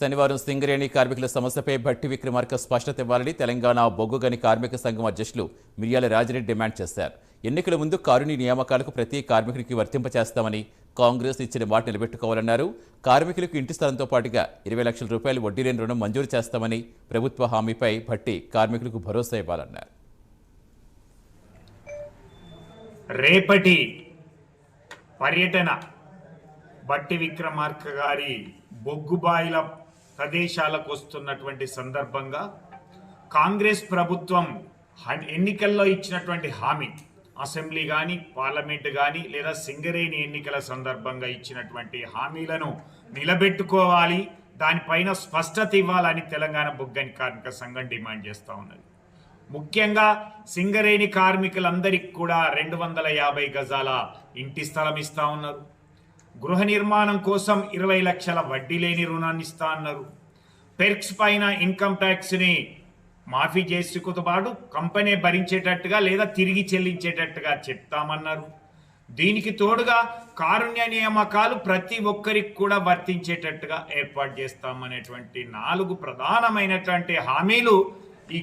శనివారం సింగరేణి కార్మికుల సమస్యపై భట్టి విక్రమార్క స్పష్టత ఇవ్వాలని తెలంగాణ బొగ్గుగని కార్మిక సంఘం అధ్యక్షులు మిర్యాల రాజిరెడ్డి డిమాండ్ చేశారు. ఎన్నికల ముందు కారుణ్య నియామకాలకు ప్రతి కార్మికుడికి వర్తింపచేస్తామని కాంగ్రెస్ ఇచ్చిన మాట నిలబెట్టుకోవాలన్నారు. కార్మికులకు ఇంటి స్థలంతో పాటుగా ఇరవై లక్షల రూపాయలు వడ్డీ లేని రుణం మంజూరు చేస్తామని ప్రభుత్వ హామీపై భట్టి కార్మికులకు భరోసా ఇవ్వాలన్నారు. రేపటి పర్యటన బట్టి విక్రమార్క గారి బొగ్గుబాయిల ప్రదేశాలకు వస్తున్నటువంటి సందర్భంగా కాంగ్రెస్ ప్రభుత్వం హ- ఎన్నికల్లో ఇచ్చినటువంటి హామీ అసెంబ్లీ కానీ పార్లమెంట్ కానీ లేదా సింగరేణి ఎన్నికల సందర్భంగా ఇచ్చినటువంటి హామీలను నిలబెట్టుకోవాలి. దానిపైన స్పష్టత ఇవ్వాలని తెలంగాణ బొగ్గని కార్మిక సంఘం డిమాండ్ చేస్తూ ఉన్నది. ముఖ్యంగా సింగరేణి కార్మికులందరికీ కూడా రెండు వందల యాభై గజాల ఇంటి స్థలం ఇస్తూ ఉన్నారు. గృహ నిర్మాణం కోసం ఇరవై లక్షల వడ్డీ లేని రుణాన్ని ఇస్తా అన్నారు. పెర్క్స్ పైన ఇన్కమ్ ట్యాక్స్ని మాఫీ చేసుకుతో పాటు కంపెనీ భరించేటట్టుగా లేదా తిరిగి చెల్లించేటట్టుగా చెప్తామన్నారు. దీనికి తోడుగా కారుణ్య నియామకాలు ప్రతి ఒక్కరికి కూడా వర్తించేటట్టుగా ఏర్పాటు చేస్తామనేటువంటి నాలుగు ప్రధానమైనటువంటి హామీలు ఈ